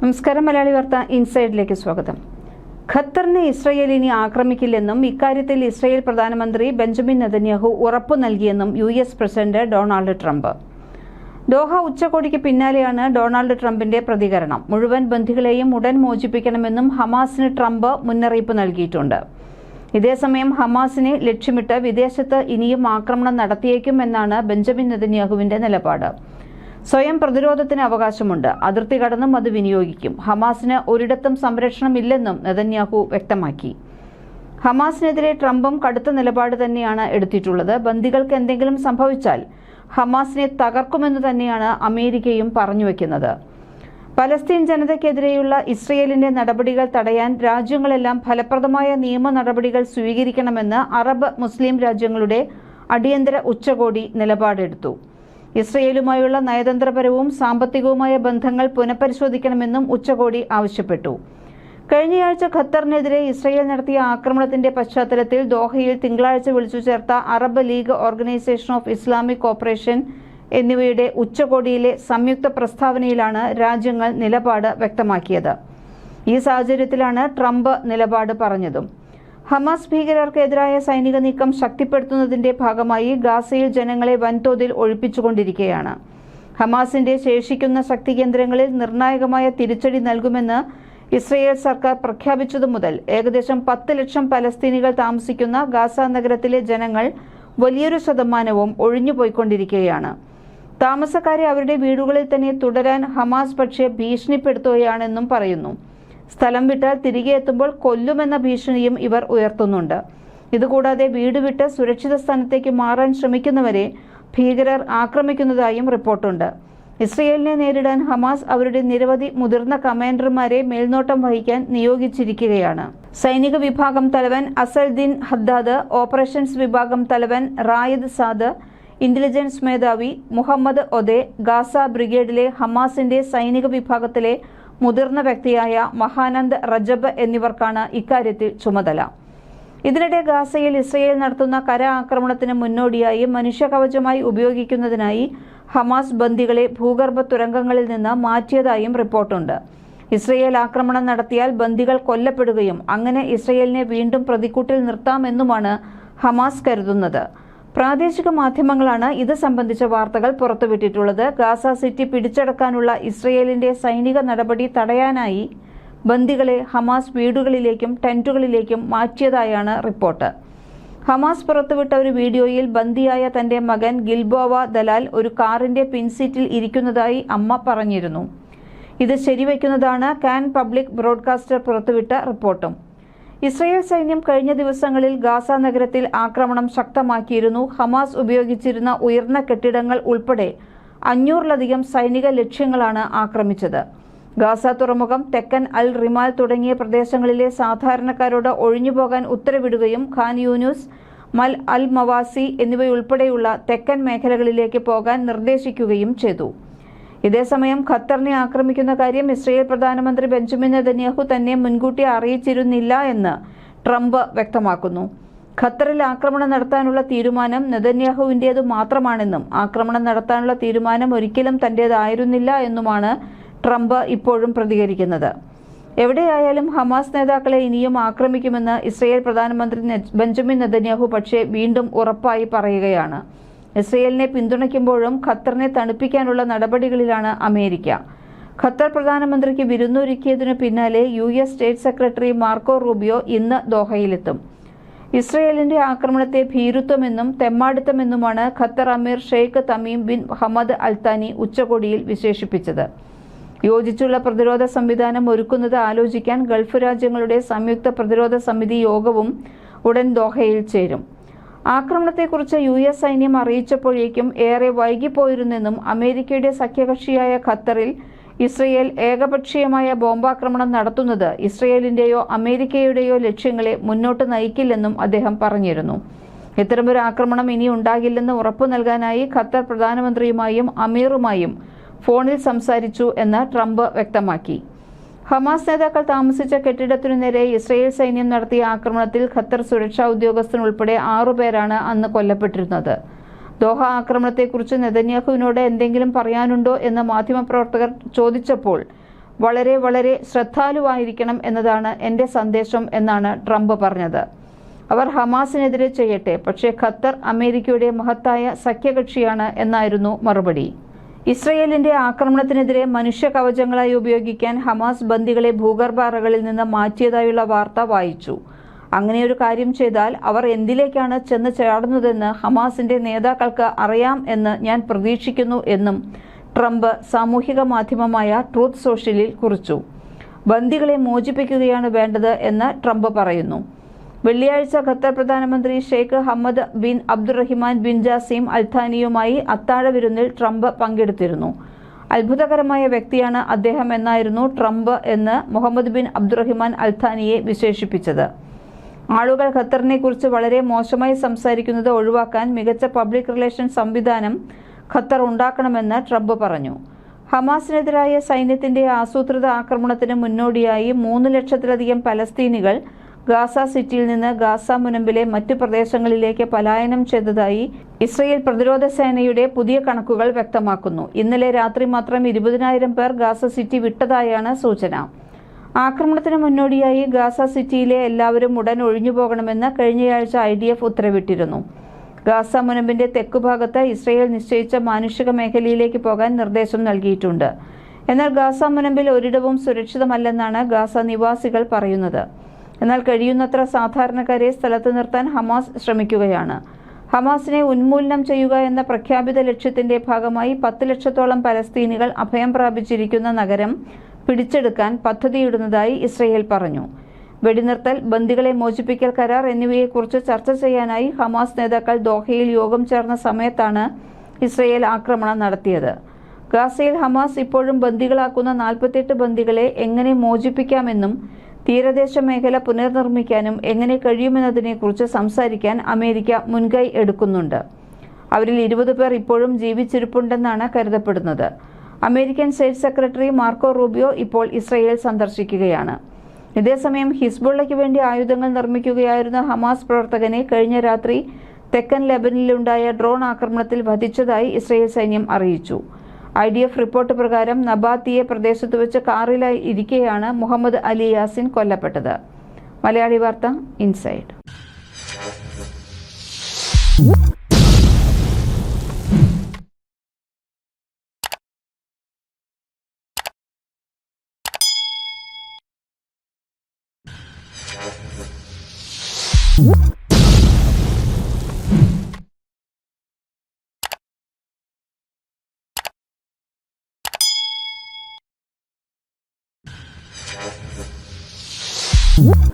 നമസ്കാരം മലയാളി വാർത്ത ഇൻസൈഡിലേക്ക് സ്വാഗതം. ഖത്തറിനെ ഇസ്രയേൽ ഇനി ആക്രമിക്കില്ലെന്നും ഇക്കാര്യത്തിൽ ഇസ്രയേൽ പ്രധാനമന്ത്രി ബെഞ്ചമിൻ നെതന്യാഹു ഉറപ്പു നൽകിയെന്നും U S president Donald Trump. Doha ഉച്ചകോടിക്ക് പിന്നാലെയാണ് ഡൊണാൾഡ് ട്രംപിന്റെ പ്രതികരണം. മുഴുവൻ ബന്ധികളെയും ഉടൻ മോചിപ്പിക്കണമെന്നും ഹമാസിന് ട്രംപ് മുന്നറിയിപ്പ് നൽകിയിട്ടുണ്ട്. ഇതേസമയം ഹമാസിനെ ലക്ഷ്യമിട്ട് വിദേശത്ത് ഇനിയും ആക്രമണം നടത്തിയേക്കുമെന്നാണ് ബെഞ്ചമിൻ നെതന്യാഹുവിന്റെ നിലപാട്. സ്വയം പ്രതിരോധത്തിന് അവകാശമുണ്ട്. അതിർത്തി കടന്നും അത് വിനിയോഗിക്കും. ഹമാസിന് ഒരിടത്തും സംരക്ഷണമില്ലെന്നും നെതന്യാഹു വ്യക്തമാക്കി. ഹമാസിനെതിരെ ട്രംപും കടുത്ത നിലപാട് തന്നെയാണ് എടുത്തിട്ടുള്ളത്. ബന്ദികൾക്ക് എന്തെങ്കിലും സംഭവിച്ചാൽ ഹമാസിനെ തകർക്കുമെന്ന് തന്നെയാണ് അമേരിക്കയും പറഞ്ഞുവെക്കുന്നത് പലസ്തീൻ ജനതയ്ക്കെതിരെയുള്ള ഇസ്രയേലിന്റെ നടപടികൾ തടയാൻ രാജ്യങ്ങളെല്ലാം ഫലപ്രദമായ നിയമ നടപടികൾ സ്വീകരിക്കണമെന്ന് അറബ് മുസ്ലിം രാജ്യങ്ങളുടെ അടിയന്തര ഉച്ചകോടി നിലപാടെടുത്തു. ഇസ്രയേലുമായുള്ള നയതന്ത്രപരവും സാമ്പത്തികവുമായ ബന്ധങ്ങൾ പുനഃപരിശോധിക്കണമെന്നും ഉച്ചകോടി ആവശ്യപ്പെട്ടു. കഴിഞ്ഞയാഴ്ച ഖത്തറിനെതിരെ ഇസ്രയേൽ നടത്തിയ ആക്രമണത്തിന്റെ പശ്ചാത്തലത്തിൽ ദോഹയിൽ തിങ്കളാഴ്ച വിളിച്ചു ചേർത്ത Arab League Organisation of Islamic Cooperation എന്നിവയുടെ ഉച്ചകോടിയിലെ സംയുക്ത പ്രസ്താവനയിലാണ് രാജ്യങ്ങൾ നിലപാട് വ്യക്തമാക്കിയത്. ഈ സാഹചര്യത്തിലാണ് ട്രംപ് നിലപാട് പറഞ്ഞതും. ഹമാസ് ഭീകരർക്കെതിരായ സൈനിക നീക്കം ശക്തിപ്പെടുത്തുന്നതിന്റെ ഭാഗമായി ഗാസയിൽ ജനങ്ങളെ വൻതോതിൽ ഒഴിപ്പിച്ചുകൊണ്ടിരിക്കുകയാണ്. ഹമാസിന്റെ ശേഷിക്കുന്ന ശക്തി കേന്ദ്രങ്ങളിൽ നിർണായകമായ തിരിച്ചടി നൽകുമെന്ന് ഇസ്രയേൽ സർക്കാർ പ്രഖ്യാപിച്ചതു മുതൽ ഏകദേശം പത്ത് ലക്ഷം പലസ്തീനികൾ താമസിക്കുന്ന ഗാസ നഗരത്തിലെ ജനങ്ങൾ വലിയൊരു ശതമാനവും ഒഴിഞ്ഞുപോയിക്കൊണ്ടിരിക്കുകയാണ്. താമസക്കാരെ അവരുടെ വീടുകളിൽ തന്നെ തുടരാൻ ഹമാസ് പക്ഷേ ഭീഷണിപ്പെടുത്തുകയാണെന്നും പറയുന്നു. സ്ഥലം വിട്ടാൽ തിരികെ എത്തുമ്പോൾ കൊല്ലുമെന്ന ഭീഷണിയും ഇവർ ഉയർത്തുന്നുണ്ട്. ഇതുകൂടാതെ വീട് വിട്ട് സുരക്ഷിത സ്ഥാനത്തേക്ക് മാറാൻ ശ്രമിക്കുന്നവരെ ഭീകരർ ആക്രമിക്കുന്നതായും റിപ്പോർട്ടുണ്ട്. ഇസ്രയേലിനെ നേരിടാൻ ഹമാസ് അവരുടെ നിരവധി മുതിർന്ന കമാൻഡർമാരെ മേൽനോട്ടം വഹിക്കാൻ നിയോഗിച്ചിരിക്കുകയാണ്. സൈനിക വിഭാഗം തലവൻ അസൽദീൻ ഹദ്ദാദ് ഓപ്പറേഷൻസ് വിഭാഗം തലവൻ റായദ് സാദ് ഇന്റലിജൻസ് മേധാവി മുഹമ്മദ് ഒദെ ഗാസ ബ്രിഗേഡിലെ ഹമാസിന്റെ സൈനിക വിഭാഗത്തിലെ മുതിർന്ന വ്യക്തിയായ മഹാനന്ദ് റജബ് എന്നിവർക്കാണ് ഇക്കാര്യത്തിൽ ചുമതല. ഇതിനിടെ ഗാസയിൽ ഇസ്രയേൽ നടത്തുന്ന കര ആക്രമണത്തിന് മുന്നോടിയായി മനുഷ്യകവചമായി ഉപയോഗിക്കുന്നതിനായി ഹമാസ് ബന്ദികളെ ഭൂഗർഭ തുരങ്കങ്ങളിൽ നിന്ന് മാറ്റിയതായും റിപ്പോർട്ടുണ്ട്. ഇസ്രയേൽ ആക്രമണം നടത്തിയാൽ ബന്ദികൾ കൊല്ലപ്പെടുകയും അങ്ങനെ ഇസ്രയേലിനെ വീണ്ടും പ്രതിക്കൂട്ടിൽ നിർത്താമെന്നുമാണ് ഹമാസ് കരുതുന്നത്. പ്രാദേശിക മാധ്യമങ്ങളാണ് ഇത് സംബന്ധിച്ച വാർത്തകൾ പുറത്തുവിട്ടിട്ടുള്ളത്. ഗാസ സിറ്റി പിടിച്ചടക്കാനുള്ള ഇസ്രയേലിന്റെ സൈനിക നടപടി തടയാനായി ബന്ദികളെ ഹമാസ് വീടുകളിലേക്കും ടെന്റുകളിലേക്കും മാറ്റിയതായാണ് റിപ്പോർട്ട്. ഹമാസ് പുറത്തുവിട്ട ഒരു വീഡിയോയിൽ ബന്ദിയായ തന്റെ മകൻ ഗിൽബോവ ദലാൽ ഒരു കാറിന്റെ പിൻസീറ്റിൽ ഇരിക്കുന്നതായി അമ്മ പറഞ്ഞിരുന്നു. ഇത് ശരിവയ്ക്കുന്നതാണ് കാൻ പബ്ലിക് ബ്രോഡ്കാസ്റ്റർ പുറത്തുവിട്ട റിപ്പോർട്ടും. ഇസ്രയേൽ സൈന്യം കഴിഞ്ഞ ദിവസങ്ങളിൽ ഗാസ നഗരത്തിൽ ആക്രമണം ശക്തമാക്കിയിരുന്നു. ഹമാസ് ഉപയോഗിച്ചിരുന്ന ഉയർന്ന കെട്ടിടങ്ങൾ ഉൾപ്പെടെ അഞ്ഞൂറിലധികം സൈനിക ലക്ഷ്യങ്ങളാണ് ആക്രമിച്ചത്. ഗാസ തുറമുഖം തെക്കൻ അൽ റിമാൽ തുടങ്ങിയ പ്രദേശങ്ങളിലെ സാധാരണക്കാരോട് ഒഴിഞ്ഞുപോകാൻ ഉത്തരവിടുകയും ഖാൻ യൂനുസ് മൽ അൽ മവാസി എന്നിവയുൾപ്പെടെയുള്ള തെക്കൻ മേഖലകളിലേക്ക് പോകാൻ നിർദ്ദേശിക്കുകയും ചെയ്തു. ഇതേസമയം ഖത്തറിനെ ആക്രമിക്കുന്ന കാര്യം ഇസ്രയേൽ പ്രധാനമന്ത്രി ബെഞ്ചമിൻ നെതന്യാഹു തന്നെ മുൻകൂട്ടി അറിയിച്ചിരുന്നില്ല എന്ന് ട്രംപ് വ്യക്തമാക്കുന്നു. ഖത്തറിൽ ആക്രമണം നടത്താനുള്ള തീരുമാനം നെതന്യാഹുവിന്റേതു മാത്രമാണെന്നും ആക്രമണം നടത്താനുള്ള തീരുമാനം ഒരിക്കലും തന്റേതായിരുന്നില്ല എന്നുമാണ് ട്രംപ് ഇപ്പോഴും പ്രതികരിക്കുന്നത്. എവിടെയായാലും ഹമാസ് നേതാക്കളെ ഇനിയും ആക്രമിക്കുമെന്ന് ഇസ്രയേൽ പ്രധാനമന്ത്രി ബെഞ്ചമിൻ നെതന്യാഹു പക്ഷേ വീണ്ടും ഉറപ്പായി പറയുകയാണ്. ഇസ്രയേലിനെ പിന്തുണയ്ക്കുമ്പോഴും ഖത്തറിനെ തണുപ്പിക്കാനുള്ള നടപടികളിലാണ് അമേരിക്ക. ഖത്തർ പ്രധാനമന്ത്രിക്ക് വിരുന്നൊരുക്കിയതിനു പിന്നാലെ U S State Secretary Marco Rubio ഇന്ന് ദോഹയിലെത്തും. ഇസ്രയേലിന്റെ ആക്രമണത്തെ ഭീരുത്വമെന്നും തെമ്മാടിത്തമെന്നുമാണ് Qatar Emir Sheikh Tamim bin Hamad Al Thani ഉച്ചകോടിയിൽ വിശേഷിപ്പിച്ചത്. യോജിച്ചുള്ള പ്രതിരോധ സംവിധാനം ഒരുക്കുന്നത് ആലോചിക്കാൻ ഗൾഫ് രാജ്യങ്ങളുടെ സംയുക്ത പ്രതിരോധ സമിതി യോഗവും ഉടൻ ദോഹയിൽ ചേരും. ആക്രമണത്തെക്കുറിച്ച് യു എസ് സൈന്യം അറിയിച്ചപ്പോഴേക്കും ഏറെ വൈകിപ്പോയിരുന്നെന്നും അമേരിക്കയുടെ സഖ്യകക്ഷിയായ ഖത്തറിൽ ഇസ്രയേൽ ഏകപക്ഷീയമായ ബോംബാക്രമണം നടത്തുന്നത് ഇസ്രയേലിന്റെയോ അമേരിക്കയുടെയോ ലക്ഷ്യങ്ങളെ മുന്നോട്ട് നയിക്കില്ലെന്നും അദ്ദേഹം പറഞ്ഞിരുന്നു. ഇത്തരമൊരു ആക്രമണം ഇനി ഉണ്ടാകില്ലെന്ന് ഉറപ്പു നൽകാനായി ഖത്തർ പ്രധാനമന്ത്രിയുമായും അമീറുമായും ഫോണിൽ സംസാരിച്ചു എന്ന് ട്രംപ് വ്യക്തമാക്കി. ഹമാസ് നേതാക്കൾ താമസിച്ച കെട്ടിടത്തിനു നേരെ ഇസ്രയേൽ സൈന്യം നടത്തിയ ആക്രമണത്തിൽ ഖത്തർ സുരക്ഷാ ഉദ്യോഗസ്ഥൻ ഉൾപ്പെടെ ആറുപേരാണ് അന്ന് കൊല്ലപ്പെട്ടിരുന്നത്. ദോഹ ആക്രമണത്തെക്കുറിച്ച് നെതന്യാഹുവിനോട് എന്തെങ്കിലും പറയാനുണ്ടോ എന്ന് മാധ്യമപ്രവർത്തകർ ചോദിച്ചപ്പോൾ വളരെ വളരെ ശ്രദ്ധാലുവായിരിക്കണം എന്നതാണ് എന്റെ സന്ദേശം എന്നാണ് ട്രംപ് പറഞ്ഞത്. അവർ ഹമാസിനെതിരെ ചെയ്യട്ടെ പക്ഷേ ഖത്തർ അമേരിക്കയുടെ മഹത്തായ സഖ്യകക്ഷിയാണ് എന്നായിരുന്നു മറുപടി. ഇസ്രയേലിന്റെ ആക്രമണത്തിനെതിരെ മനുഷ്യ കവചങ്ങളായി ഉപയോഗിക്കാൻ ഹമാസ് ബന്ദികളെ ഭൂഗർഭ അറകളിൽ നിന്ന് മാറ്റിയതായുള്ള വാർത്ത വായിച്ചു. അങ്ങനെയൊരു കാര്യം ചെയ്താൽ അവർ എന്തിലേക്കാണ് ചെന്ന് ചാടുന്നതെന്ന് ഹമാസിന്റെ നേതാക്കൾക്ക് അറിയാം എന്ന് ഞാൻ പ്രതീക്ഷിക്കുന്നു എന്നും ട്രംപ് സാമൂഹിക മാധ്യമമായ ട്രൂത്ത് സോഷ്യലിൽ കുറിച്ചു. ബന്ദികളെ മോചിപ്പിക്കുകയാണ് വേണ്ടത് എന്ന് ട്രംപ് പറയുന്നു. വെള്ളിയാഴ്ച ഖത്തർ പ്രധാനമന്ത്രി Sheikh Hamad bin Abdulrahman bin Jassim അൽഥാനിയുമായി അത്താഴ വിരുന്നിൽ ട്രംപ് പങ്കെടുത്തിരുന്നു. അത്ഭുതകരമായ വ്യക്തിയാണ് അദ്ദേഹം എന്നായിരുന്നു ട്രംപ് എന്ന് മുഹമ്മദ് ബിൻ അബ്ദുറഹിമാൻ അൽഥാനിയെ വിശേഷിപ്പിച്ചത്. ആളുകൾ ഖത്തറിനെ കുറിച്ച് വളരെ മോശമായി സംസാരിക്കുന്നത് ഒഴിവാക്കാൻ മികച്ച പബ്ലിക് റിലേഷൻ സംവിധാനം ഖത്തർ ഉണ്ടാക്കണമെന്ന് ട്രംപ് പറഞ്ഞു. ഹമാസിനെതിരായ സൈന്യത്തിന്റെ ആസൂത്രിത ആക്രമണത്തിന് മുന്നോടിയായി മൂന്ന് ലക്ഷത്തിലധികം പലസ്തീനികൾ ഗാസ സിറ്റിയിൽ നിന്ന് ഗാസ മുനമ്പിലെ മറ്റു പ്രദേശങ്ങളിലേക്ക് പലായനം ചെയ്തതായി ഇസ്രയേൽ പ്രതിരോധ സേനയുടെ പുതിയ കണക്കുകൾ വ്യക്തമാക്കുന്നു. ഇന്നലെ രാത്രി മാത്രം ഇരുപതിനായിരം പേർ ഗാസ സിറ്റി വിട്ടതായാണ് സൂചന. ആക്രമണത്തിന് മുന്നോടിയായി ഗാസ സിറ്റിയിലെ എല്ലാവരും ഉടൻ ഒഴിഞ്ഞു പോകണമെന്ന് കഴിഞ്ഞയാഴ്ച ഐ ഡി എഫ് ഉത്തരവിട്ടിരുന്നു. ഗാസ മുനമ്പിന്റെ തെക്കുഭാഗത്ത് ഇസ്രയേൽ നിശ്ചയിച്ച മാനുഷിക മേഖലയിലേക്ക് പോകാൻ നിർദ്ദേശം നൽകിയിട്ടുണ്ട്. എന്നാൽ ഗാസ മുനമ്പിൽ ഒരിടവും സുരക്ഷിതമല്ലെന്നാണ് ഗാസ നിവാസികൾ പറയുന്നത്. എന്നാൽ കഴിയുന്നത്ര സാധാരണക്കാരെ സ്ഥലത്ത് നിർത്താൻ ഹമാസ് ശ്രമിക്കുകയാണ്. ഹമാസിനെ ഉന്മൂലനം ചെയ്യുക എന്ന പ്രഖ്യാപിത ലക്ഷ്യത്തിന്റെ ഭാഗമായി പത്ത് ലക്ഷത്തോളം പലസ്തീനികൾ അഭയം പ്രാപിച്ചിരിക്കുന്ന നഗരം പിടിച്ചെടുക്കാൻ പദ്ധതിയിടുന്നതായി ഇസ്രയേൽ പറഞ്ഞു. വെടിനിർത്തൽ ബന്ദികളെ മോചിപ്പിക്കൽ കരാർ എന്നിവയെക്കുറിച്ച് ചർച്ച ചെയ്യാനായി ഹമാസ് നേതാക്കൾ ദോഹയിൽ യോഗം ചേർന്ന സമയത്താണ് ഇസ്രയേൽ ആക്രമണം നടത്തിയത്. ഗാസയിൽ ഹമാസ് ഇപ്പോഴും ബന്ദികളാക്കുന്ന നാൽപ്പത്തെട്ട് ബന്ദികളെ എങ്ങനെ മോചിപ്പിക്കാമെന്നും തീരദേശ മേഖല പുനർനിർമ്മിക്കാനും എങ്ങനെ കഴിയുമെന്നതിനെക്കുറിച്ച് സംസാരിക്കാൻ അമേരിക്ക മുൻകൈ എടുക്കുന്നുണ്ട്. അവരിൽ ഇരുപത് പേർ ഇപ്പോഴും ജീവിച്ചിരിപ്പുണ്ടെന്നാണ് കരുതപ്പെടുന്നത്. American State Secretary Marco Rubio ഇപ്പോൾ ഇസ്രയേൽ സന്ദർശിക്കുകയാണ്. ഇതേസമയം ഹിസ്ബുള്ളയ്ക്ക് വേണ്ടി ആയുധങ്ങൾ നിർമ്മിക്കുകയായിരുന്ന ഹമാസ് പ്രവർത്തകനെ കഴിഞ്ഞ രാത്രി തെക്കൻ ലെബനിലുണ്ടായ ഡ്രോൺ ആക്രമണത്തിൽ വധിച്ചതായി ഇസ്രയേൽ സൈന്യം അറിയിച്ചു. ഐ ഡി എഫ് റിപ്പോർട്ട് പ്രകാരം നബാത്തിയെ പ്രദേശത്ത് വെച്ച് കാറിലായി ഇരിക്കെയാണ് മുഹമ്മദ് അലി യാസിൻ കൊല്ലപ്പെട്ടത്. മലയാളി വാർത്ത ഇൻസൈഡ്. What?